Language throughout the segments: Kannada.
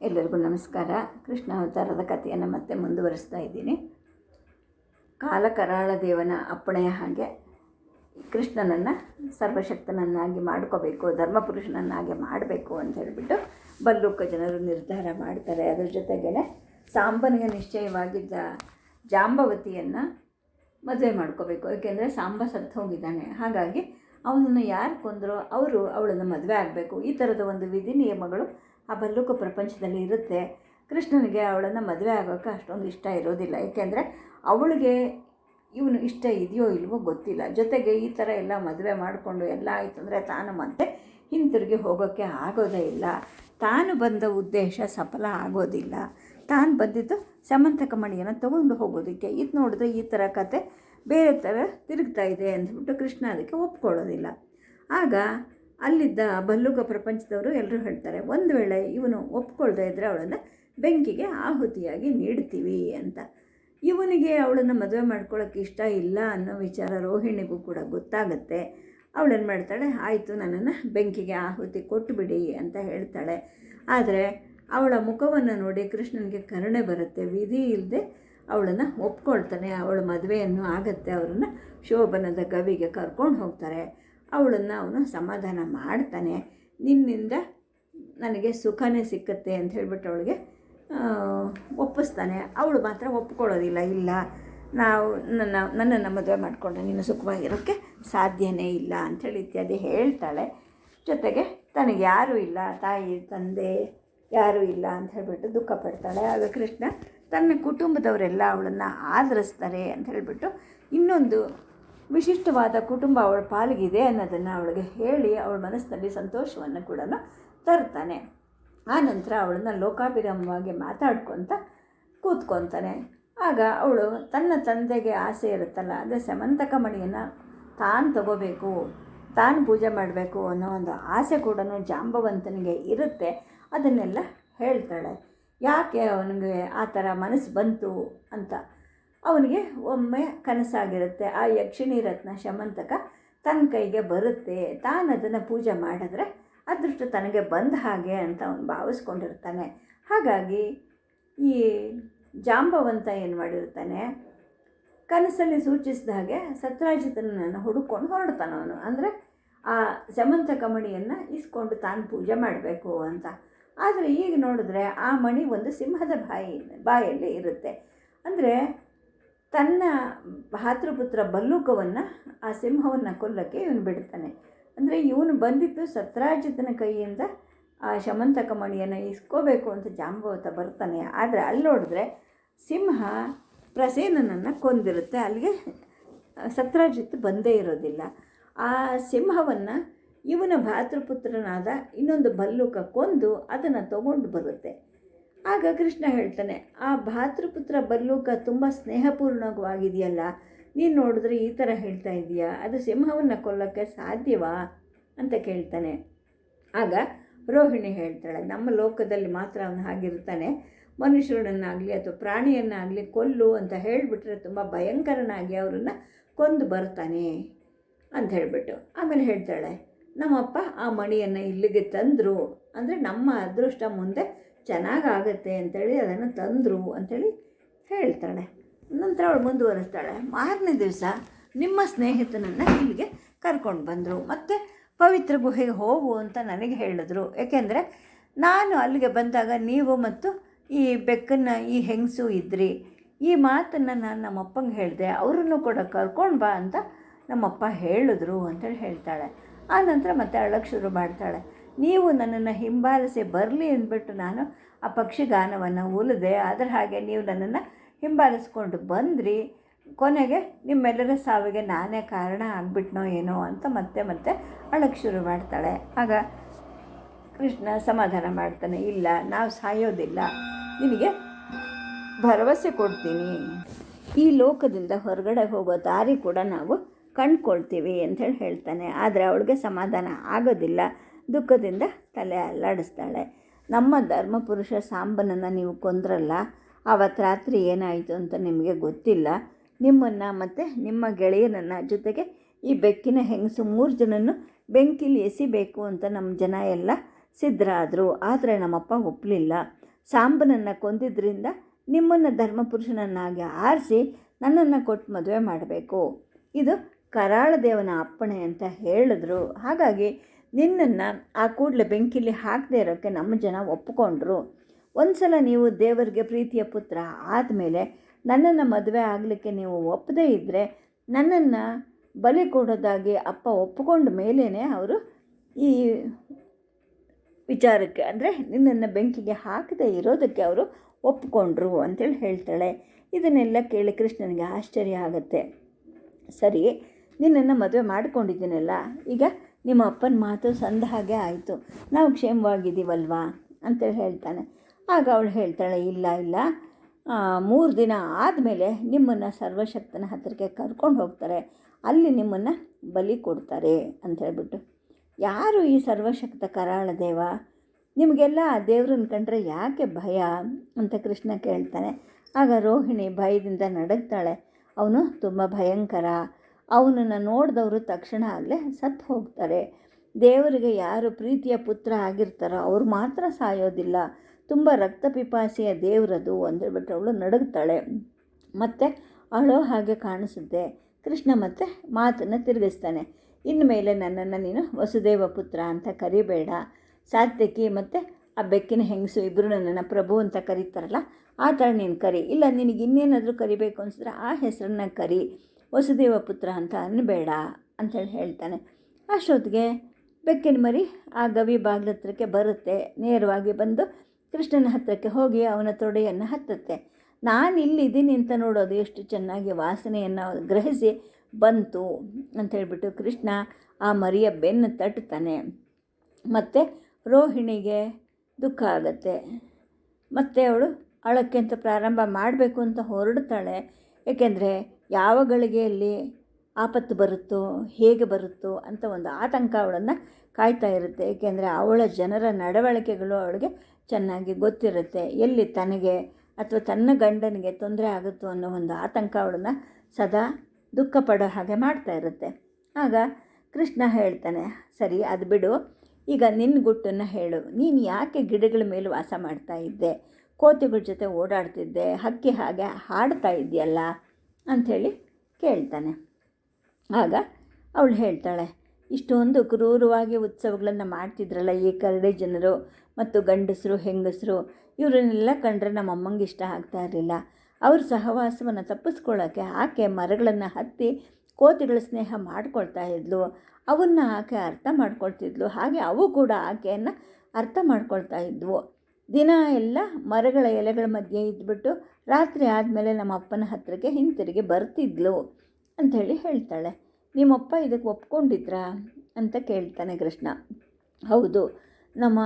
ಎಲ್ಲರಿಗೂ ನಮಸ್ಕಾರ. ಕೃಷ್ಣ ಅವತಾರದ ಕಥೆಯನ್ನು ಮತ್ತೆ ಮುಂದುವರಿಸ್ತಾ ಇದ್ದೀನಿ. ಕಾಲ ಕರಾಳ ದೇವನ ಅಪ್ಪಣೆಯ ಹಾಗೆ ಕೃಷ್ಣನನ್ನು ಸರ್ವಶಕ್ತನನ್ನಾಗಿ ಮಾಡ್ಕೋಬೇಕು, ಧರ್ಮಪುರುಷನನ್ನಾಗಿ ಮಾಡಬೇಕು ಅಂತ ಹೇಳಿಬಿಟ್ಟು ಬಲ್ಲುಕ ಜನರು ನಿರ್ಧಾರ ಮಾಡ್ತಾರೆ. ಅದರ ಜೊತೆಗೇ ಸಾಂಬನಿಗೆ ನಿಶ್ಚಯವಾಗಿದ್ದ ಜಾಂಬವತಿಯನ್ನು ಮದುವೆ ಮಾಡ್ಕೋಬೇಕು. ಏಕೆಂದರೆ ಸಾಂಬ ಸತ್ತು ಹೋಗಿದ್ದಾನೆ. ಹಾಗಾಗಿ ಅವನನ್ನು ಯಾರು ಕೊಂದರೋ, ಅವರು ಅವಳನ್ನು ಮದುವೆ ಆಗಬೇಕು. ಈ ಥರದ ಒಂದು ವಿಧಿ ನಿಯಮಗಳು ಆ ಬಲ್ಲುಕ ಪ್ರಪಂಚದಲ್ಲಿ ಇರುತ್ತೆ. ಕೃಷ್ಣನಿಗೆ ಅವಳನ್ನು ಮದುವೆ ಆಗೋಕ್ಕೆ ಅಷ್ಟೊಂದು ಇಷ್ಟ ಇರೋದಿಲ್ಲ. ಏಕೆಂದರೆ ಅವಳಿಗೆ ಇವನು ಇಷ್ಟ ಇದೆಯೋ ಇಲ್ವೋ ಗೊತ್ತಿಲ್ಲ. ಜೊತೆಗೆ ಈ ಥರ ಎಲ್ಲ ಮದುವೆ ಮಾಡಿಕೊಂಡು ಎಲ್ಲ ಆಯಿತು ಅಂದರೆ ತಾನು ಮತ್ತೆ ಹಿಂತಿರುಗಿ ಹೋಗೋಕ್ಕೆ ಆಗೋದೇ ಇಲ್ಲ. ತಾನು ಬಂದ ಉದ್ದೇಶ ಸಫಲ ಆಗೋದಿಲ್ಲ. ತಾನು ಬಂದಿದ್ದು ಸಮಂತಕ ಮಣಿಯನ್ನು ತೊಗೊಂಡು ಹೋಗೋದಕ್ಕೆ. ಇದು ನೋಡಿದ್ರೆ ಈ ಥರ ಕತೆ ಬೇರೆ ಥರ ತಿರುಗ್ತಾ ಇದೆ ಅಂದ್ಬಿಟ್ಟು ಕೃಷ್ಣ ಅದಕ್ಕೆ ಒಪ್ಕೊಳ್ಳೋದಿಲ್ಲ. ಆಗ ಅಲ್ಲಿದ್ದ ಬಲ್ಲುಗ ಪ್ರಪಂಚದವರು ಎಲ್ಲರೂ ಹೇಳ್ತಾರೆ, ಒಂದು ವೇಳೆ ಇವನು ಒಪ್ಕೊಳ್ದೇ ಇದ್ದರೆ ಅವಳನ್ನು ಬೆಂಕಿಗೆ ಆಹುತಿಯಾಗಿ ನೀಡ್ತೀವಿ ಅಂತ. ಇವನಿಗೆ ಅವಳನ್ನು ಮದುವೆ ಮಾಡ್ಕೊಳ್ಳೋಕ್ಕೆ ಇಷ್ಟ ಇಲ್ಲ ಅನ್ನೋ ವಿಚಾರ ರೋಹಿಣಿಗೂ ಕೂಡ ಗೊತ್ತಾಗುತ್ತೆ. ಅವಳೇನು ಮಾಡ್ತಾಳೆ, ಆಯಿತು, ನನ್ನನ್ನು ಬೆಂಕಿಗೆ ಆಹುತಿ ಕೊಟ್ಟುಬಿಡಿ ಅಂತ ಹೇಳ್ತಾಳೆ. ಆದರೆ ಅವಳ ಮುಖವನ್ನು ನೋಡಿ ಕೃಷ್ಣನಿಗೆ ಕರುಣೆ ಬರುತ್ತೆ. ವಿಧಿ ಇಲ್ಲದೆ ಅವಳನ್ನು ಒಪ್ಕೊಳ್ತಾನೆ. ಅವಳ ಮದುವೆಯನ್ನು ಆಗತ್ತೆ. ಅವರನ್ನು ಶೋಭನದ ಗವಿಗೆ ಕರ್ಕೊಂಡು ಹೋಗ್ತಾರೆ. ಅವಳನ್ನು ಅವನು ಸಮಾಧಾನ ಮಾಡ್ತಾನೆ. ನಿನ್ನಿಂದ ನನಗೆ ಸುಖನೇ ಸಿಕ್ಕತ್ತೆ ಅಂತ ಹೇಳಿಬಿಟ್ಟು ಅವಳಿಗೆ ಒಪ್ಪಿಸ್ತಾನೆ. ಅವಳು ಮಾತ್ರ ಒಪ್ಕೊಳ್ಳೋದಿಲ್ಲ. ಇಲ್ಲ, ನಾವು ನನ್ನ, ನನ್ನನ್ನು ಮದುವೆ ಮಾಡಿಕೊಂಡ್ರೆ ನೀನು ಸುಖವಾಗಿರೋಕ್ಕೆ ಸಾಧ್ಯನೇ ಇಲ್ಲ ಅಂಥೇಳಿ ಇತ್ಯಾದಿ ಹೇಳ್ತಾಳೆ. ಜೊತೆಗೆ ತನಗೆ ಯಾರೂ ಇಲ್ಲ, ತಾಯಿ, ತಂದೆ ಯಾರೂ ಇಲ್ಲ ಅಂತ ಹೇಳಿಬಿಟ್ಟು ದುಃಖ ಪಡ್ತಾಳೆ. ಆಗ ಕೃಷ್ಣ ತನ್ನ ಕುಟುಂಬದವರೆಲ್ಲ ಅವಳನ್ನು ಆಧರಿಸ್ತಾರೆ ಅಂತ ಹೇಳಿಬಿಟ್ಟು ಇನ್ನೊಂದು ವಿಶಿಷ್ಟವಾದ ಕುಟುಂಬ ಅವಳ ಪಾಲಿಗಿದೆ ಅನ್ನೋದನ್ನು ಅವಳಿಗೆ ಹೇಳಿ ಅವಳ ಮನಸ್ಸಿನಲ್ಲಿ ಸಂತೋಷವನ್ನು ಕೂಡ ತರ್ತಾನೆ. ಆನಂತರ ಅವಳನ್ನು ಲೋಕಾಭಿರಾಮವಾಗಿ ಮಾತಾಡ್ಕೊತ ಕೂತ್ಕೊತಾನೆ. ಆಗ ಅವಳು ತನ್ನ ತಂದೆಗೆ ಆಸೆ ಇರುತ್ತಲ್ಲ ಅಂದರೆ ಸಮಂತಕ ಮಣಿಯನ್ನು ತಾನು ತಗೋಬೇಕು, ತಾನು ಪೂಜೆ ಮಾಡಬೇಕು ಅನ್ನೋ ಒಂದು ಆಸೆ ಕೂಡ ಜಾಂಬವಂತನಿಗೆ ಇರುತ್ತೆ, ಅದನ್ನೆಲ್ಲ ಹೇಳ್ತಾಳೆ. ಯಾಕೆ ಅವನಿಗೆ ಆ ಥರ ಮನಸ್ಸು ಬಂತು ಅಂತ ಅವನಿಗೆ ಒಮ್ಮೆ ಕನಸಾಗಿರುತ್ತೆ. ಆ ಯಕ್ಷಿಣಿ ರತ್ನ ಶಮಂತಕ ತನ್ನ ಕೈಗೆ ಬರುತ್ತೆ. ತಾನು ಅದನ್ನು ಪೂಜೆ ಮಾಡಿದ್ರೆ ಅದೃಷ್ಟ ತನಗೆ ಬಂದ ಹಾಗೆ ಅಂತ ಅವನು ಭಾವಿಸ್ಕೊಂಡಿರ್ತಾನೆ. ಹಾಗಾಗಿ ಈ ಜಾಂಬವಂತ ಏನು ಮಾಡಿರ್ತಾನೆ? ಕನಸಲ್ಲಿ ಸೂಚಿಸಿದ ಹಾಗೆ ಸತ್ರಾಜಿತನನ್ನು ಹುಡುಕೊಂಡು ಹೊರಡ್ತಾನೆ ಅವನು. ಅಂದರೆ ಆ ಸಮಂತಕ ಮಣಿಯನ್ನು ಇಸ್ಕೊಂಡು ತಾನು ಪೂಜೆ ಮಾಡಬೇಕು ಅಂತ. ಆದರೆ ಈಗ ನೋಡಿದ್ರೆ ಆ ಮಣಿ ಒಂದು ಸಿಂಹದ ಬಾಯಿ, ಬಾಯಲ್ಲಿ ಇರುತ್ತೆ. ಅಂದರೆ ತನ್ನ ಭಾತೃಪುತ್ರ ಬಲ್ಲೂಕವನ್ನು ಆ ಸಿಂಹವನ್ನು ಕೊಲ್ಲಕ್ಕೆ ಇವನು ಬಿಡ್ತಾನೆ. ಅಂದರೆ ಇವನು ಬಂದಿದ್ದು ಸತ್ರಾಜಿತನ ಕೈಯಿಂದ ಆ ಶಮಂತಕ ಮಣಿಯನ್ನು ಇಸ್ಕೋಬೇಕು ಅಂತ ಜಾಂಬವತ ಬರ್ತಾನೆ. ಆದರೆ ಅಲ್ಲಿ ನೋಡಿದ್ರೆ ಸಿಂಹ ಪ್ರಸೇನನನ್ನು ಕೊಂದಿರುತ್ತೆ. ಅಲ್ಲಿಗೆ ಸತ್ರಾಜಿತ್ ಬಂದೇ ಇರೋದಿಲ್ಲ. ಆ ಸಿಂಹವನ್ನು ಇವನ ಭಾತೃಪುತ್ರನಾದ ಇನ್ನೊಂದು ಭಲ್ಲೂಕ ಕೊಂದು ಅದನ್ನು ತಗೊಂಡು ಬರುತ್ತೆ. ಆಗ ಕೃಷ್ಣ ಹೇಳ್ತಾನೆ, ಆ ಭಾತೃಪುತ್ರ ಬರ್ಲೂಕ ತುಂಬ ಸ್ನೇಹಪೂರ್ಣವಾಗಿದೆಯಲ್ಲ, ನೀನು ನೋಡಿದ್ರೆ ಈ ಥರ ಹೇಳ್ತಾ ಇದೆಯಾ ಅದು ಸಿಂಹವನ್ನು ಕೊಲ್ಲೋಕ್ಕೆ ಸಾಧ್ಯವಾ? ಅಂತ ಕೇಳ್ತಾನೆ. ಆಗ ರೋಹಿಣಿ ಹೇಳ್ತಾಳೆ, ನಮ್ಮ ಲೋಕದಲ್ಲಿ ಮಾತ್ರ ಅವನು ಹಾಗಿರ್ತಾನೆ. ಮನುಷ್ಯರನ್ನಾಗಲಿ ಅಥವಾ ಪ್ರಾಣಿಯನ್ನಾಗಲಿ ಕೊಲ್ಲು ಅಂತ ಹೇಳಿಬಿಟ್ರೆ ತುಂಬ ಭಯಂಕರನಾಗಿ ಅವರನ್ನು ಕೊಂದು ಬರ್ತಾನೆ ಅಂತ ಹೇಳಿಬಿಟ್ಟು. ಆಮೇಲೆ ಹೇಳ್ತಾಳೆ, ನಮ್ಮಪ್ಪ ಆ ಮಣಿಯನ್ನು ಇಲ್ಲಿಗೆ ತಂದರು. ಅಂದರೆ ನಮ್ಮ ಅದೃಷ್ಟ ಮುಂದೆ ಚೆನ್ನಾಗಾಗತ್ತೆ ಅಂಥೇಳಿ ಅದನ್ನು ತಂದರು ಅಂಥೇಳಿ ಹೇಳ್ತಾಳೆ. ನಂತರ ಅವಳು ಮುಂದುವರಿಸ್ತಾಳೆ. ಮಾರನೇ ದಿವಸ ನಿಮ್ಮ ಸ್ನೇಹಿತನನ್ನು ಇಲ್ಲಿಗೆ ಕರ್ಕೊಂಡು ಬಂದರು. ಮತ್ತು ಪವಿತ್ರ ಗುಹೆಗೆ ಹೋಗು ಅಂತ ನನಗೆ ಹೇಳಿದ್ರು. ಏಕೆಂದರೆ ನಾನು ಅಲ್ಲಿಗೆ ಬಂದಾಗ ನೀವು ಮತ್ತು ಈ ಬೆಕ್ಕನ್ನು, ಈ ಹೆಂಗಸು ಇದ್ರಿ. ಈ ಮಾತನ್ನು ನಾನು ನಮ್ಮಪ್ಪಂಗೆ ಹೇಳಿದೆ. ಅವರನ್ನು ಕೂಡ ಕರ್ಕೊಂಡು ಬಾ ಅಂತ ನಮ್ಮಪ್ಪ ಹೇಳಿದ್ರು ಅಂತೇಳಿ ಹೇಳ್ತಾಳೆ. ಆ ನಂತರ ಮತ್ತೆ ಅಳಕ್ಕೆ ಶುರು ಮಾಡ್ತಾಳೆ. ನೀವು ನನ್ನನ್ನು ಹಿಂಬಾಲಿಸಿ ಬರಲಿ ಅಂದ್ಬಿಟ್ಟು ನಾನು ಆ ಪಕ್ಷಿಗಾನವನ್ನು ಉಲಿದೆ ಅದರ ಹಾಗೆ ನೀವು ನನ್ನನ್ನು ಹಿಂಬಾಲಿಸ್ಕೊಂಡು ಬಂದ್ರಿ. ಕೊನೆಗೆ ನಿಮ್ಮೆಲ್ಲರ ಸಾವಿಗೆ ನಾನೇ ಕಾರಣ ಆಗ್ಬಿಟ್ನೋ ಏನೋ ಅಂತ ಮತ್ತೆ ಮತ್ತೆ ಅಳಕ್ಕೆ ಶುರು ಮಾಡ್ತಾಳೆ. ಆಗ ಕೃಷ್ಣ ಸಮಾಧಾನ ಮಾಡ್ತಾನೆ, ಇಲ್ಲ, ನಾವು ಸಾಯೋದಿಲ್ಲ. ನಿನಗೆ ಭರವಸೆ ಕೊಡ್ತೀನಿ. ಈ ಲೋಕದಿಂದ ಹೊರಗಡೆ ಹೋಗೋ ದಾರಿ ಕೂಡ ನಾವು ಕಂಡ್ಕೊಳ್ತೀವಿ ಅಂತೇಳಿ ಹೇಳ್ತಾನೆ. ಆದರೆ ಅವಳಿಗೆ ಸಮಾಧಾನ ಆಗೋದಿಲ್ಲ. ದುಃಖದಿಂದ ತಲೆ ಅಲ್ಲಾಡಿಸ್ತಾಳೆ. ನಮ್ಮ ಧರ್ಮಪುರುಷ ಸಾಂಬನನ್ನು ನೀವು ಕೊಂದ್ರಲ್ಲ ಆವತ್ತು ರಾತ್ರಿ ಏನಾಯಿತು ಅಂತ ನಿಮಗೆ ಗೊತ್ತಿಲ್ಲ. ನಿಮ್ಮನ್ನು ಮತ್ತು ನಿಮ್ಮ ಗೆಳೆಯನನ್ನು ಜೊತೆಗೆ ಈ ಬೆಕ್ಕಿನ ಹೆಂಗಸು ಮೂರು ಜನನು ಬೆಂಕಿಲಿ ಎಸಿಬೇಕು ಅಂತ ನಮ್ಮ ಜನ ಎಲ್ಲ ಸಿದ್ಧರಾದರು ಆದರೆ ನಮ್ಮಪ್ಪ ಒಪ್ಪಲಿಲ್ಲ ಸಾಂಬನನ್ನು ಕೊಂದಿದ್ದರಿಂದ ನಿಮ್ಮನ್ನು ಧರ್ಮಪುರುಷನನ್ನಾಗಿ ಆರಿಸಿ ನನ್ನನ್ನು ಕೊಟ್ಟು ಮದುವೆ ಮಾಡಬೇಕು. ಇದು ಕರಾಳ ದೇವನ ಅಪ್ಪಣೆ ಅಂತ ಹೇಳಿದ್ರು. ಹಾಗಾಗಿ ನಿನ್ನನ್ನು ಆ ಕೂಡಲೇ ಬೆಂಕಿಲಿ ಹಾಕದೇ ಇರೋಕ್ಕೆ ನಮ್ಮ ಜನ ಒಪ್ಪಿಕೊಂಡ್ರು ಒಂದು ಸಲ ನೀವು ದೇವರಿಗೆ ಪ್ರೀತಿಯ ಪುತ್ರ ಆದಮೇಲೆ ನನ್ನನ್ನು ಮದುವೆ ಆಗಲಿಕ್ಕೆ ನೀವು ಒಪ್ಪದೇ ಇದ್ದರೆ ನನ್ನನ್ನು ಬಲಿ ಕೊಡೋದಾಗಿ ಅಪ್ಪ ಒಪ್ಪಿಕೊಂಡ ಮೇಲೇ ಅವರು ಈ ವಿಚಾರಕ್ಕೆ ಅಂದರೆ ನಿನ್ನನ್ನು ಬೆಂಕಿಗೆ ಹಾಕದೇ ಇರೋದಕ್ಕೆ ಅವರು ಒಪ್ಪಿಕೊಂಡ್ರು ಅಂತೇಳಿ ಹೇಳ್ತಾಳೆ. ಇದನ್ನೆಲ್ಲ ಕೇಳಿ ಕೃಷ್ಣನಿಗೆ ಆಶ್ಚರ್ಯ ಆಗುತ್ತೆ. ಸರಿ, ನಿನ್ನನ್ನು ಮದುವೆ ಮಾಡಿಕೊಂಡಿದ್ದೀನಲ್ಲ, ಈಗ ನಿಮ್ಮ ಅಪ್ಪನ ಮಾತು ಸಂದ ಹಾಗೆ ಆಯಿತು. ನಾವು ಕ್ಷೇಮವಾಗಿದ್ದೀವಲ್ವಾ? ಅಂತೇಳಿ ಹೇಳ್ತಾನೆ. ಆಗ ಅವಳು ಹೇಳ್ತಾಳೆ, ಇಲ್ಲ ಇಲ್ಲ. ಮೂರು ದಿನ ಆದಮೇಲೆ ನಿಮ್ಮನ್ನು ಸರ್ವಶಕ್ತನ ಹತ್ತಿರಕ್ಕೆ ಕರ್ಕೊಂಡು ಹೋಗ್ತಾರೆ. ಅಲ್ಲಿ ನಿಮ್ಮನ್ನು ಬಲಿ ಕೊಡ್ತಾರೆ ಅಂತ ಹೇಳ್ಬಿಟ್ಟು. ಯಾರು ಈ ಸರ್ವಶಕ್ತ ಕರಾಳ ದೇವ? ನಿಮಗೆಲ್ಲ ಆ ದೇವ್ರನ್ನ ಕಂಡ್ರೆ ಯಾಕೆ ಭಯ? ಅಂತ ಕೃಷ್ಣ ಕೇಳ್ತಾನೆ. ಆಗ ರೋಹಿಣಿ ಭಯದಿಂದ ನಡಗ್ತಾಳೆ. ಅವನು ತುಂಬ ಭಯಂಕರ. ಅವನನ್ನು ನೋಡಿದವರು ತಕ್ಷಣ ಅಲ್ಲೇ ಸತ್ತು ಹೋಗ್ತಾರೆ. ದೇವರಿಗೆ ಯಾರು ಪ್ರೀತಿಯ ಪುತ್ರ ಆಗಿರ್ತಾರೋ ಅವ್ರು ಮಾತ್ರ ಸಾಯೋದಿಲ್ಲ. ತುಂಬ ರಕ್ತಪಿಪಾಸಿಯ ದೇವರದು ಅಂದೇಳ್ಬಿಟ್ಟು ಅವಳು ನಡುಗ್ತಾಳೆ. ಮತ್ತು ಅಳೋ ಹಾಗೆ ಕಾಣಿಸುತ್ತೆ. ಕೃಷ್ಣ ಮತ್ತೆ ಮಾತನ್ನು ತಿರುಗಿಸ್ತಾನೆ. ಇನ್ಮೇಲೆ ನನ್ನನ್ನು ನೀನು ವಸುದೇವ ಪುತ್ರ ಅಂತ ಕರಿಬೇಡ. ಸಾತ್ಯಕಿ ಮತ್ತು ಆ ಬೆಕ್ಕಿನ ಹೆಂಗಸು ಇಬ್ಬರು ನನ್ನನ್ನು ಪ್ರಭು ಅಂತ ಕರೀತಾರಲ್ಲ, ಆ ಥರ ನೀನು ಕರಿ. ಇಲ್ಲ, ನಿನಗೆ ಇನ್ನೇನಾದರೂ ಕರಿಬೇಕು ಅನಿಸಿದ್ರೆ ಆ ಹೆಸರನ್ನ ಕರಿ. ವಸುದೇವ ಪುತ್ರ ಅಂತ ಬೇಡ ಅಂಥೇಳಿ ಹೇಳ್ತಾನೆ. ಅಷ್ಟೊತ್ತಿಗೆ ಬೆಕ್ಕಿನ ಮರಿ ಆ ಗವಿ ಬಾಗಿಲ ಹತ್ರಕ್ಕೆ ಬರುತ್ತೆ. ನೇರವಾಗಿ ಬಂದು ಕೃಷ್ಣನ ಹತ್ತಿರಕ್ಕೆ ಹೋಗಿ ಅವನ ತೊಡೆಯನ್ನು ಹತ್ತುತ್ತೆ. ನಾನು ಇಲ್ಲಿದ್ದೀನಿ ಅಂತ ನೋಡೋದು ಎಷ್ಟು ಚೆನ್ನಾಗಿ ವಾಸನೆಯನ್ನು ಗ್ರಹಿಸಿ ಬಂತು ಅಂತ ಹೇಳಿಬಿಟ್ಟು ಕೃಷ್ಣ ಆ ಮರಿಯ ಬೆನ್ನು ತಟ್ಟುತ್ತಾನೆ ಮತ್ತು ರೋಹಿಣಿಗೆ ದುಃಖ ಆಗುತ್ತೆ. ಮತ್ತು ಅವಳು ಅಳಕ್ಕೆ ಅಂತ ಪ್ರಾರಂಭ ಮಾಡಬೇಕು ಅಂತ ಹೊರಡ್ತಾಳೆ. ಏಕೆಂದರೆ ಯಾವ ಗಳಿಗೆಯಲ್ಲಿ ಆಪತ್ತು ಬರುತ್ತೋ, ಹೇಗೆ ಬರುತ್ತೋ ಅಂತ ಒಂದು ಆತಂಕ ಅವಳನ್ನು ಕಾಯ್ತಾ ಇರುತ್ತೆ. ಏಕೆಂದರೆ ಅವಳ ಜನರ ನಡವಳಿಕೆಗಳು ಅವಳಿಗೆ ಚೆನ್ನಾಗಿ ಗೊತ್ತಿರುತ್ತೆ. ಎಲ್ಲಿ ತನಗೆ ಅಥವಾ ತನ್ನ ಗಂಡನಿಗೆ ತೊಂದರೆ ಆಗುತ್ತೋ ಅನ್ನೋ ಒಂದು ಆತಂಕ ಅವಳನ್ನು ಸದಾ ದುಃಖ ಪಡೋ ಹಾಗೆ ಮಾಡ್ತಾ ಇರುತ್ತೆ. ಆಗ ಕೃಷ್ಣ ಹೇಳ್ತಾನೆ, ಸರಿ, ಅದು ಬಿಡು. ಈಗ ನಿನ್ನ ಗುಟ್ಟನ್ನು ಹೇಳು. ನೀನು ಯಾಕೆ ಗಿಡಗಳ ಮೇಲೆ ವಾಸ ಮಾಡ್ತಾ ಇದ್ದೆ? ಕೋತಿಗಳ ಜೊತೆ ಓಡಾಡ್ತಿದ್ದೆ. ಹಕ್ಕಿ ಹಾಗೆ ಹಾಡ್ತಾ ಇದೆಯಲ್ಲ ಅಂಥೇಳಿ ಕೇಳ್ತಾನೆ. ಆಗ ಅವಳು ಹೇಳ್ತಾಳೆ, ಇಷ್ಟೊಂದು ಕ್ರೂರವಾಗಿ ಉತ್ಸವಗಳನ್ನು ಮಾಡ್ತಿದ್ರಲ್ಲ ಈ ಕರಡಿ ಜನರು ಮತ್ತು ಗಂಡಸರು, ಹೆಂಗಸರು, ಇವರನ್ನೆಲ್ಲ ಕಂಡ್ರೆ ನಮ್ಮ ಅಮ್ಮಂಗೆ ಇಷ್ಟ ಆಗ್ತಾ ಇರಲಿಲ್ಲ. ಅವ್ರ ಸಹವಾಸವನ್ನು ತಪ್ಪಿಸ್ಕೊಳ್ಳೋಕ್ಕೆ ಆಕೆ ಮರಗಳನ್ನು ಹತ್ತಿ ಕೋತಿಗಳ ಸ್ನೇಹ ಮಾಡ್ಕೊಳ್ತಾ ಇದ್ಲು. ಅವನ್ನ ಆಕೆ ಅರ್ಥ ಮಾಡ್ಕೊಳ್ತಿದ್ಲು. ಹಾಗೆ ಅವು ಕೂಡ ಆಕೆಯನ್ನು ಅರ್ಥ ಮಾಡ್ಕೊಳ್ತಾ ಇದ್ವು. ದಿನ ಎಲ್ಲ ಮರಗಳ ಎಲೆಗಳ ಮಧ್ಯೆ ಇದ್ಬಿಟ್ಟು ರಾತ್ರಿ ಆದಮೇಲೆ ನಮ್ಮ ಅಪ್ಪನ ಹತ್ತಿರಕ್ಕೆ ಹಿಂತಿರುಗಿ ಬರ್ತಿದ್ಲು ಅಂಥೇಳಿ ಹೇಳ್ತಾಳೆ. ನಿಮ್ಮಪ್ಪ ಇದಕ್ಕೆ ಒಪ್ಕೊಂಡಿದ್ರಾ? ಅಂತ ಕೇಳ್ತಾನೆ ಕೃಷ್ಣ. ಹೌದು, ನಮ್ಮ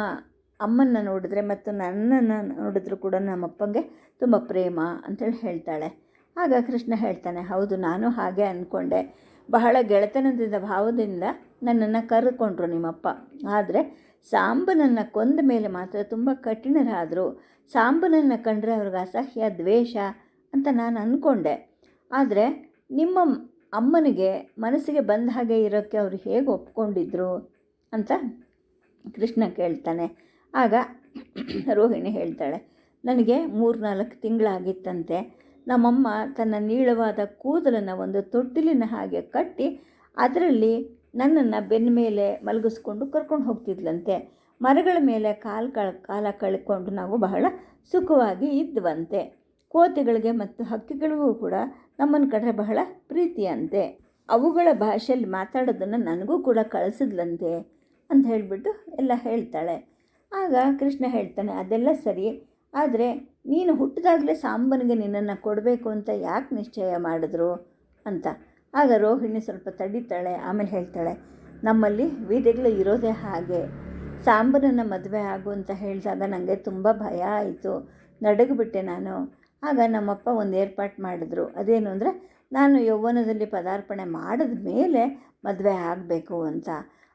ಅಮ್ಮನ್ನ ನೋಡಿದ್ರೆ ಮತ್ತು ನನ್ನನ್ನು ನೋಡಿದ್ರು ಕೂಡ ನಮ್ಮಪ್ಪಂಗೆ ತುಂಬ ಪ್ರೇಮ ಅಂತೇಳಿ ಹೇಳ್ತಾಳೆ. ಆಗ ಕೃಷ್ಣ ಹೇಳ್ತಾನೆ, ಹೌದು, ನಾನು ಹಾಗೆ ಅಂದ್ಕೊಂಡೆ ಬಹಳ ಗೆಳೆತನದಿಂದ ಭಾವದಿಂದ ನನ್ನನ್ನು ಕರೆದುಕೊಂಡ್ರು ನಿಮ್ಮಪ್ಪ. ಆದರೆ ಸಾಂಬನನ್ನು ಕೊಂದ ಮೇಲೆ ಮಾತ್ರ ತುಂಬ ಕಠಿಣರಾದರು, ಸಾಂಬನನ್ನು ಕಂಡರೆ ಅವ್ರಿಗೆ ಅಸಹ್ಯ, ದ್ವೇಷ ಅಂತ ನಾನು ಅಂದ್ಕೊಂಡೆ ಆದರೆ ನಿಮ್ಮ ಅಮ್ಮನಿಗೆ ಮನಸ್ಸಿಗೆ ಬಂದ ಹಾಗೆ ಇರೋಕ್ಕೆ ಅವರು ಹೇಗೆ ಒಪ್ಕೊಂಡಿದ್ರು ಅಂತ ಕೃಷ್ಣ ಕೇಳ್ತಾನೆ. ಆಗ ರೋಹಿಣಿ ಹೇಳ್ತಾಳೆ, ನನಗೆ ಮೂರು ನಾಲ್ಕು ತಿಂಗಳಾಗಿತ್ತಂತೆ. ನಮ್ಮಮ್ಮ ತನ್ನ ನೀಳವಾದ ಕೂದಲನ್ನು ಒಂದು ತೊಟ್ಟಿಲಿನ ಹಾಗೆ ಕಟ್ಟಿ, ಅದರಲ್ಲಿ ನನ್ನನ್ನು ಬೆನ್ನ ಮೇಲೆ ಮಲಗಿಸ್ಕೊಂಡು ಕರ್ಕೊಂಡು ಹೋಗ್ತಿದ್ಲಂತೆ. ಮರಗಳ ಮೇಲೆ ಕಾಲು ಕಳ, ಕಾಲ ಕಳ್ಕೊಂಡು ನಾವು ಬಹಳ ಸುಖವಾಗಿ ಇದ್ವಂತೆ. ಕೋತಿಗಳಿಗೆ ಮತ್ತು ಹಕ್ಕಿಗಳಿಗೂ ಕೂಡ ನಮ್ಮನ್ನು ಕಂಡ್ರೆ ಬಹಳ ಪ್ರೀತಿಯಂತೆ. ಅವುಗಳ ಭಾಷೆಯಲ್ಲಿ ಮಾತಾಡೋದನ್ನು ನನಗೂ ಕೂಡ ಕಳಿಸಿದ್ಲಂತೆ ಅಂತ ಹೇಳಿಬಿಟ್ಟು ಎಲ್ಲ ಹೇಳ್ತಾಳೆ. ಆಗ ಕೃಷ್ಣ ಹೇಳ್ತಾನೆ, ಅದೆಲ್ಲ ಸರಿ, ಆದರೆ ನೀನು ಹುಟ್ಟಿದಾಗಲೇ ಸಾಂಬನಿಗೆ ನಿನ್ನನ್ನು ಕೊಡಬೇಕು ಅಂತ ಯಾಕೆ ನಿಶ್ಚಯ ಮಾಡಿದ್ರು? ಅಂತ. ಆಗ ರೋಹಿಣಿ ಸ್ವಲ್ಪ ತಡಿತಾಳೆ, ಆಮೇಲೆ ಹೇಳ್ತಾಳೆ, ನಮ್ಮಲ್ಲಿ ವಿಧಿಗಳು ಇರೋದೇ ಹಾಗೆ. ಸಾಂಬನನ್ನು ಮದುವೆ ಆಗು ಅಂತ ಹೇಳಿದಾಗ ನನಗೆ ತುಂಬ ಭಯ ಆಯಿತು. ನಡಗಿಬಿಟ್ಟೆ ನಾನು. ಆಗ ನಮ್ಮಪ್ಪ ಒಂದು ಏರ್ಪಾಟ್ ಮಾಡಿದ್ರು. ಅದೇನು ಅಂದರೆ, ನಾನು ಯೌವನದಲ್ಲಿ ಪದಾರ್ಪಣೆ ಮಾಡಿದ ಮೇಲೆ ಮದುವೆ ಆಗಬೇಕು ಅಂತ.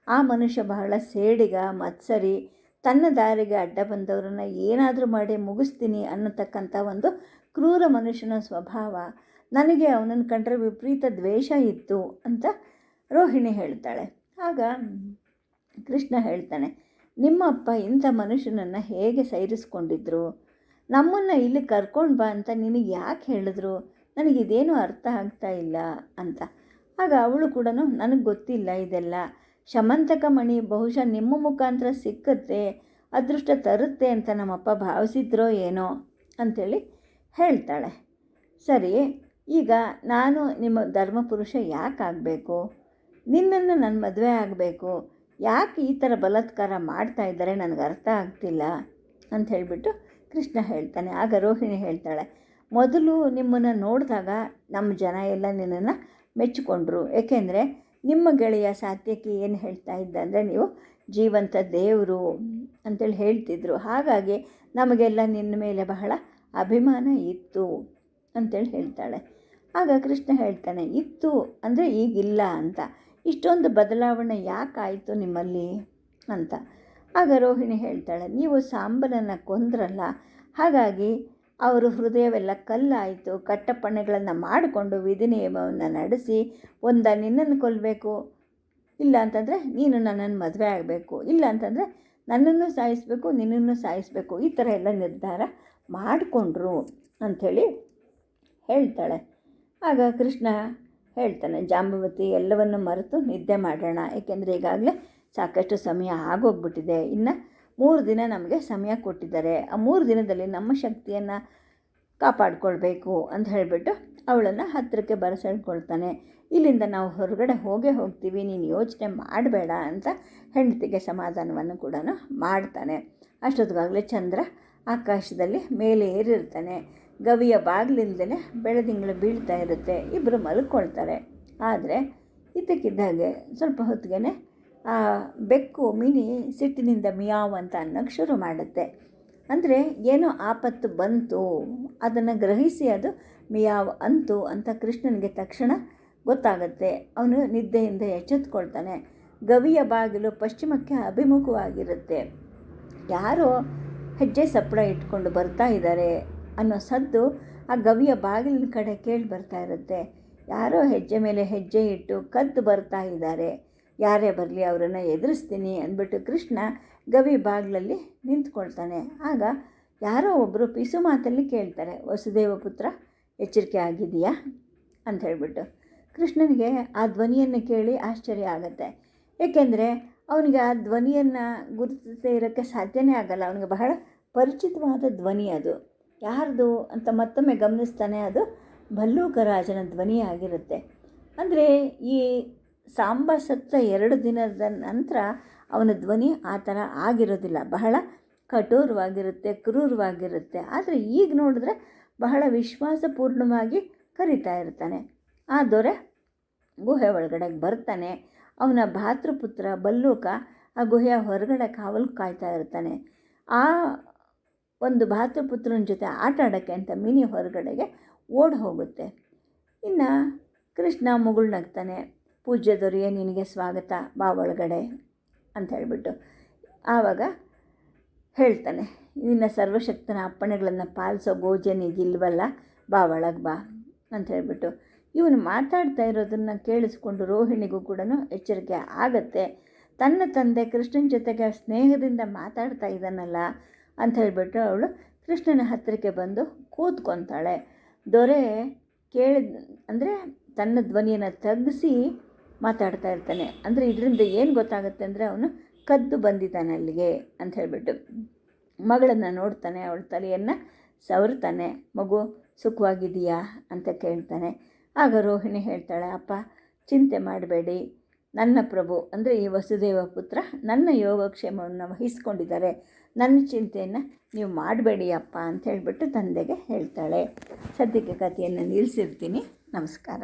ಆ ಮನುಷ್ಯ ಬಹಳ ಸೇಡಿಗ, ಮತ್ಸರಿ, ತನ್ನ ದಾರಿಗೆ ಅಡ್ಡ ಬಂದವರನ್ನು ಏನಾದರೂ ಮಾಡಿ ಮುಗಿಸ್ತೀನಿ ಅನ್ನತಕ್ಕಂಥ ಒಂದು ಕ್ರೂರ ಮನುಷ್ಯನ ಸ್ವಭಾವ. ನನಗೆ ಅವನನ್ನು ಕಂಡ್ರೆ ವಿಪರೀತ ದ್ವೇಷ ಇತ್ತು ಅಂತ ರೋಹಿಣಿ ಹೇಳ್ತಾಳೆ. ಆಗ ಕೃಷ್ಣ ಹೇಳ್ತಾನೆ, ನಿಮ್ಮ ಅಪ್ಪ ಇಂಥ ಮನುಷ್ಯನನ್ನು ಹೇಗೆ ಸೈರಿಸ್ಕೊಂಡಿದ್ರು? ನಮ್ಮನ್ನು ಇಲ್ಲಿ ಕರ್ಕೊಂಡು ಬಾ ಅಂತ ನಿನಗೆ ಯಾಕೆ ಹೇಳಿದ್ರು? ನನಗಿದೇನು ಅರ್ಥ ಆಗ್ತಾ ಇಲ್ಲ ಅಂತ. ಆಗ ಅವಳು ಕೂಡ ನನಗೆ ಗೊತ್ತಿಲ್ಲ ಇದೆಲ್ಲ. ಶಮಂತಕ ಮಣಿ ಬಹುಶಃ ನಿಮ್ಮ ಮುಖಾಂತರ ಸಿಕ್ಕತ್ತೆ, ಅದೃಷ್ಟ ತರುತ್ತೆ ಅಂತ ನಮ್ಮಪ್ಪ ಭಾವಿಸಿದ್ರೋ ಏನೋ ಅಂಥೇಳಿ ಹೇಳ್ತಾಳೆ. ಸರಿ ಈಗ ನಾನು ನಿಮ್ಮ ಧರ್ಮಪುರುಷ ಯಾಕೆ ಆಗಬೇಕು? ನಿನ್ನನ್ನು ನನ್ನ ಮದುವೆ ಆಗಬೇಕು. ಯಾಕೆ ಈ ಥರ ಬಲತ್ಕಾರ ಮಾಡ್ತಾ ಇದ್ದಾರೆ ನನಗೆ ಅರ್ಥ ಆಗ್ತಿಲ್ಲ ಅಂತ ಹೇಳಿಬಿಟ್ಟು ಕೃಷ್ಣ ಹೇಳ್ತಾನೆ. ಆಗ ರೋಹಿಣಿ ಹೇಳ್ತಾಳೆ, ಮೊದಲು ನಿಮ್ಮನ್ನು ನೋಡಿದಾಗ ನಮ್ಮ ಜನ ಎಲ್ಲ ನಿನ್ನನ್ನು ಮೆಚ್ಚಿಕೊಂಡ್ರು. ಏಕೆಂದರೆ ನಿಮ್ಮ ಗೆಳೆಯ ಸಾತ್ಯಕ್ಕೆ ಏನು ಹೇಳ್ತಾ ಇದ್ದ ಅಂದರೆ ನೀವು ಜೀವಂತ ದೇವರು ಅಂತೇಳಿ ಹೇಳ್ತಿದ್ರು. ಹಾಗಾಗಿ ನಮಗೆಲ್ಲ ನಿನ್ನ ಮೇಲೆ ಬಹಳ ಅಭಿಮಾನ ಇತ್ತು. ಅಂತೇಳಿ ಹೇಳ್ತಾಳೆ. ಆಗ ಕೃಷ್ಣ ಹೇಳ್ತಾನೆ, ಇತ್ತು ಅಂದರೆ ಈಗಿಲ್ಲ ಅಂತ. ಇಷ್ಟೊಂದು ಬದಲಾವಣೆ ಯಾಕಾಯಿತು ನಿಮ್ಮಲ್ಲಿ? ಅಂತ. ಆಗ ರೋಹಿಣಿ ಹೇಳ್ತಾಳೆ, ನೀವು ಸಾಂಬನನ್ನು ಕೊಂದ್ರಲ್ಲ, ಹಾಗಾಗಿ ಅವರು ಹೃದಯವೆಲ್ಲ ಕಲ್ಲಾಯಿತು, ಕಟ್ಟಪ್ಪಣೆಗಳನ್ನು ಮಾಡಿಕೊಂಡು ವಿಧಿ ನಿಯಮವನ್ನು ನಡೆಸಿ ಒಂದ ನಿನ್ನನ್ನು ಕೊಲ್ಲಬೇಕು ಇಲ್ಲ ಅಂತಂದರೆ ನೀನು ನನ್ನನ್ನು ಮದುವೆ ಆಗಬೇಕು. ಇಲ್ಲ ಅಂತಂದರೆ ನನ್ನನ್ನು ಸಾಯಿಸಬೇಕು, ನಿನ್ನನ್ನು ಸಾಯಿಸಬೇಕು. ಈ ಥರ ಎಲ್ಲ ನಿರ್ಧಾರ ಮಾಡಿಕೊಂಡ್ರು ಅಂಥೇಳಿ ಹೇಳ್ತಾಳೆ. ಆಗ ಕೃಷ್ಣ ಹೇಳ್ತಾನೆ, ಜಾಂಬವತಿ, ಎಲ್ಲವನ್ನು ಮರೆತು ನಿದ್ದೆ ಮಾಡೋಣ. ಏಕೆಂದರೆ ಈಗಾಗಲೇ ಸಾಕಷ್ಟು ಸಮಯ ಆಗೋಗ್ಬಿಟ್ಟಿದೆ. ಇನ್ನು ಮೂರು ದಿನ ನಮಗೆ ಸಮಯ ಕೊಟ್ಟಿದ್ದಾರೆ. ಆ ಮೂರು ದಿನದಲ್ಲಿ ನಮ್ಮ ಶಕ್ತಿಯನ್ನು ಕಾಪಾಡಿಕೊಳ್ಬೇಕು ಅಂತ ಹೇಳಿಬಿಟ್ಟು ಅವಳನ್ನು ಹತ್ತಿರಕ್ಕೆ ಬರಸಳ್ಕೊಳ್ತಾನೆ ಇಲ್ಲಿಂದ ನಾವು ಹೊರಗಡೆ ಹೋಗೇ ಹೋಗ್ತೀವಿ. ನೀನು ಯೋಚನೆ ಮಾಡಬೇಡ ಅಂತ ಹೆಂಡತಿಗೆ ಸಮಾಧಾನವನ್ನು ಕೂಡ ಮಾಡ್ತಾನೆ. ಅಷ್ಟೊತ್ತಿಗಾಗಲೇ ಚಂದ್ರ ಆಕಾಶದಲ್ಲಿ ಮೇಲೆ ಏರಿರ್ತಾನೆ ಗವಿಯ ಬಾಗಿಲಿಂದಲೇ ಬೆಳದಿಂಗಳು ಬೀಳ್ತಾ ಇರುತ್ತೆ. ಇಬ್ಬರು ಮಲ್ಕೊಳ್ತಾರೆ. ಆದರೆ ಇದ್ದಕ್ಕಿದ್ದಾಗೆ ಸ್ವಲ್ಪ ಹೊತ್ತಿಗೆ ಆ ಬೆಕ್ಕು ಮಿನಿ ಸಿಟ್ಟಿನಿಂದ ಮಿಯಾವ್ ಅಂತ ಅನ್ನೋಕ್ಕೆ ಶುರು ಮಾಡುತ್ತೆ. ಅಂದರೆ ಏನೋ ಆಪತ್ತು ಬಂತು. ಅದನ್ನು ಗ್ರಹಿಸಿ ಅದು ಮಿಯಾವ್ ಅಂತು ಅಂತ ಕೃಷ್ಣನಿಗೆ ತಕ್ಷಣ ಗೊತ್ತಾಗುತ್ತೆ. ಅವನು ನಿದ್ದೆಯಿಂದ ಎಚ್ಚೆತ್ಕೊಳ್ತಾನೆ. ಗವಿಯ ಬಾಗಿಲು ಪಶ್ಚಿಮಕ್ಕೆ ಅಭಿಮುಖವಾಗಿರುತ್ತೆ. ಯಾರೋ ಹೆಜ್ಜೆ ಸಪ್ಪಳ ಇಟ್ಕೊಂಡು ಬರ್ತಾ ಇದ್ದಾರೆ. ಅನ್ನೋ ಸದ್ದು ಆ ಗವಿಯ ಬಾಗಿಲಿನ ಕಡೆ ಕೇಳಿ ಬರ್ತಾ ಇರುತ್ತೆ. ಯಾರೋ ಹೆಜ್ಜೆ ಮೇಲೆ ಹೆಜ್ಜೆ ಇಟ್ಟು ಕದ್ದು ಬರ್ತಾ ಇದ್ದಾರೆ. ಯಾರೇ ಬರಲಿ ಅವರನ್ನು ಎದುರಿಸ್ತೀನಿ ಅಂದ್ಬಿಟ್ಟು ಕೃಷ್ಣ ಗವಿ ಬಾಗಿಲಲ್ಲಿ ನಿಂತ್ಕೊಳ್ತಾನೆ. ಆಗ ಯಾರೋ ಒಬ್ಬರು ಪಿಸು ಮಾತಲ್ಲಿ ಕೇಳ್ತಾರೆ, ವಸುದೇವ ಪುತ್ರ, ಎಚ್ಚರಿಕೆ ಆಗಿದೆಯಾ ಅಂತ ಹೇಳ್ಬಿಟ್ಟು. ಕೃಷ್ಣನಿಗೆ ಆ ಧ್ವನಿಯನ್ನು ಕೇಳಿ ಆಶ್ಚರ್ಯ ಆಗುತ್ತೆ. ಏಕೆಂದರೆ ಅವನಿಗೆ ಆ ಧ್ವನಿಯನ್ನು ಗುರುತಿಸದೇ ಇರೋಕ್ಕೆ ಸಾಧ್ಯನೇ ಆಗಲ್ಲ. ಅವನಿಗೆ ಬಹಳ ಪರಿಚಿತವಾದ ಧ್ವನಿ ಅದು. ಯಾರ್ದು ಅಂತ ಮತ್ತೊಮ್ಮೆ ಗಮನಿಸ್ತಾನೆ, ಅದು ಭಲ್ಲೂಕರಾಜನ ಧ್ವನಿ ಆಗಿರುತ್ತೆ ಅಂದರೆ ಈ ಸಾಂಬ ಸತ್ತ ಎರಡು ದಿನದ ನಂತರ ಅವನ ಧ್ವನಿ ಆ ಥರ ಆಗಿರೋದಿಲ್ಲ. ಬಹಳ ಕಠೋರವಾಗಿರುತ್ತೆ, ಕ್ರೂರವಾಗಿರುತ್ತೆ. ಆದರೆ ಈಗ ನೋಡಿದ್ರೆ ಬಹಳ ವಿಶ್ವಾಸಪೂರ್ಣವಾಗಿ ಕರಿತಾ ಇರ್ತಾನೆ. ಆ ದೊರೆ ಗುಹೆ ಒಳಗಡೆ ಬರ್ತಾನೆ. ಅವನ ಭಾತೃಪುತ್ರ ಬಲ್ಲೂಕ ಆ ಗುಹೆಯ ಹೊರಗಡೆ ಕಾವಲು ಕಾಯ್ತಾ ಇರ್ತಾನೆ. ಆ ಒಂದು ಭಾತೃಪುತ್ರನ ಜೊತೆ ಆಟ ಆಡೋಕ್ಕೆ ಅಂತ ಮಿನಿ ಹೊರಗಡೆಗೆ ಓಡಿ ಹೋಗುತ್ತೆ. ಇನ್ನು ಕೃಷ್ಣ ಮುಗುಳ್ನಗ್ತಾನೆ, ಪೂಜ್ಯ ದೊರೆಯೇ ನಿನಗೆ ಸ್ವಾಗತ, ಬಾ ಒಳಗಡೆ ಅಂತ ಹೇಳಿಬಿಟ್ಟು ಆವಾಗ ಹೇಳ್ತಾನೆ, ನಿನ್ನ ಸರ್ವಶಕ್ತನ ಅಪ್ಪಣೆಗಳನ್ನು ಪಾಲಿಸೋ ಗೋಜನಿಗಿಲ್ವಲ್ಲ ಬಾ ಒಳಗೆ ಬಾ ಅಂತ ಹೇಳಿಬಿಟ್ಟು ಇವನು ಮಾತಾಡ್ತಾ ಇರೋದನ್ನು ಕೇಳಿಸ್ಕೊಂಡು ರೋಹಿಣಿಗೂ ಕೂಡ ಎಚ್ಚರಿಕೆ ಆಗತ್ತೆ. ತನ್ನ ತಂದೆ ಕೃಷ್ಣನ ಜೊತೆಗೆ ಸ್ನೇಹದಿಂದ ಮಾತಾಡ್ತಾ ಇದ್ದಾನಲ್ಲ ಅಂತ ಹೇಳಿಬಿಟ್ಟು ಅವಳು ಕೃಷ್ಣನ ಹತ್ತಿರಕ್ಕೆ ಬಂದು ಕೂತ್ಕೊತಾಳೆ. ದೊರೆ ಕೇಳಿದ, ಅಂದರೆ ತನ್ನ ಧ್ವನಿಯನ್ನು ತಗ್ಗಿಸಿ ಮಾತಾಡ್ತಾ ಇರ್ತಾನೆ. ಅಂದರೆ ಇದರಿಂದ ಏನು ಗೊತ್ತಾಗುತ್ತೆ ಅಂದರೆ ಅವನು ಕದ್ದು ಬಂದಿದ್ದಾನೆ ಅಲ್ಲಿಗೆ ಅಂತ ಹೇಳಿಬಿಟ್ಟು ಮಗಳನ್ನು ನೋಡ್ತಾನೆ, ಅವಳ ತಲೆಯನ್ನು ಸವರ್ತಾನೆ. ಮಗು ಸುಖವಾಗಿದೆಯಾ ಅಂತ ಕೇಳ್ತಾನೆ. ಆಗ ರೋಹಿಣಿ ಹೇಳ್ತಾಳೆ, ಅಪ್ಪ, ಚಿಂತೆ ಮಾಡಬೇಡಿ. ನನ್ನ ಪ್ರಭು, ಅಂದರೆ ಈ ವಸುದೇವ ಪುತ್ರ ನನ್ನ ಯೋಗಕ್ಷೇಮವನ್ನು ವಹಿಸ್ಕೊಂಡಿದ್ದಾರೆ. ನನ್ನ ಚಿಂತೆಯನ್ನು ನೀವು ಮಾಡಬೇಡಿ ಅಪ್ಪ ಅಂತ ಹೇಳಿಬಿಟ್ಟು ತಂದೆಗೆ ಹೇಳ್ತಾಳೆ. ಸದ್ಯಕ್ಕೆ ಕಥೆಯನ್ನು ನಿಲ್ಲಿಸಿರ್ತೀನಿ. ನಮಸ್ಕಾರ.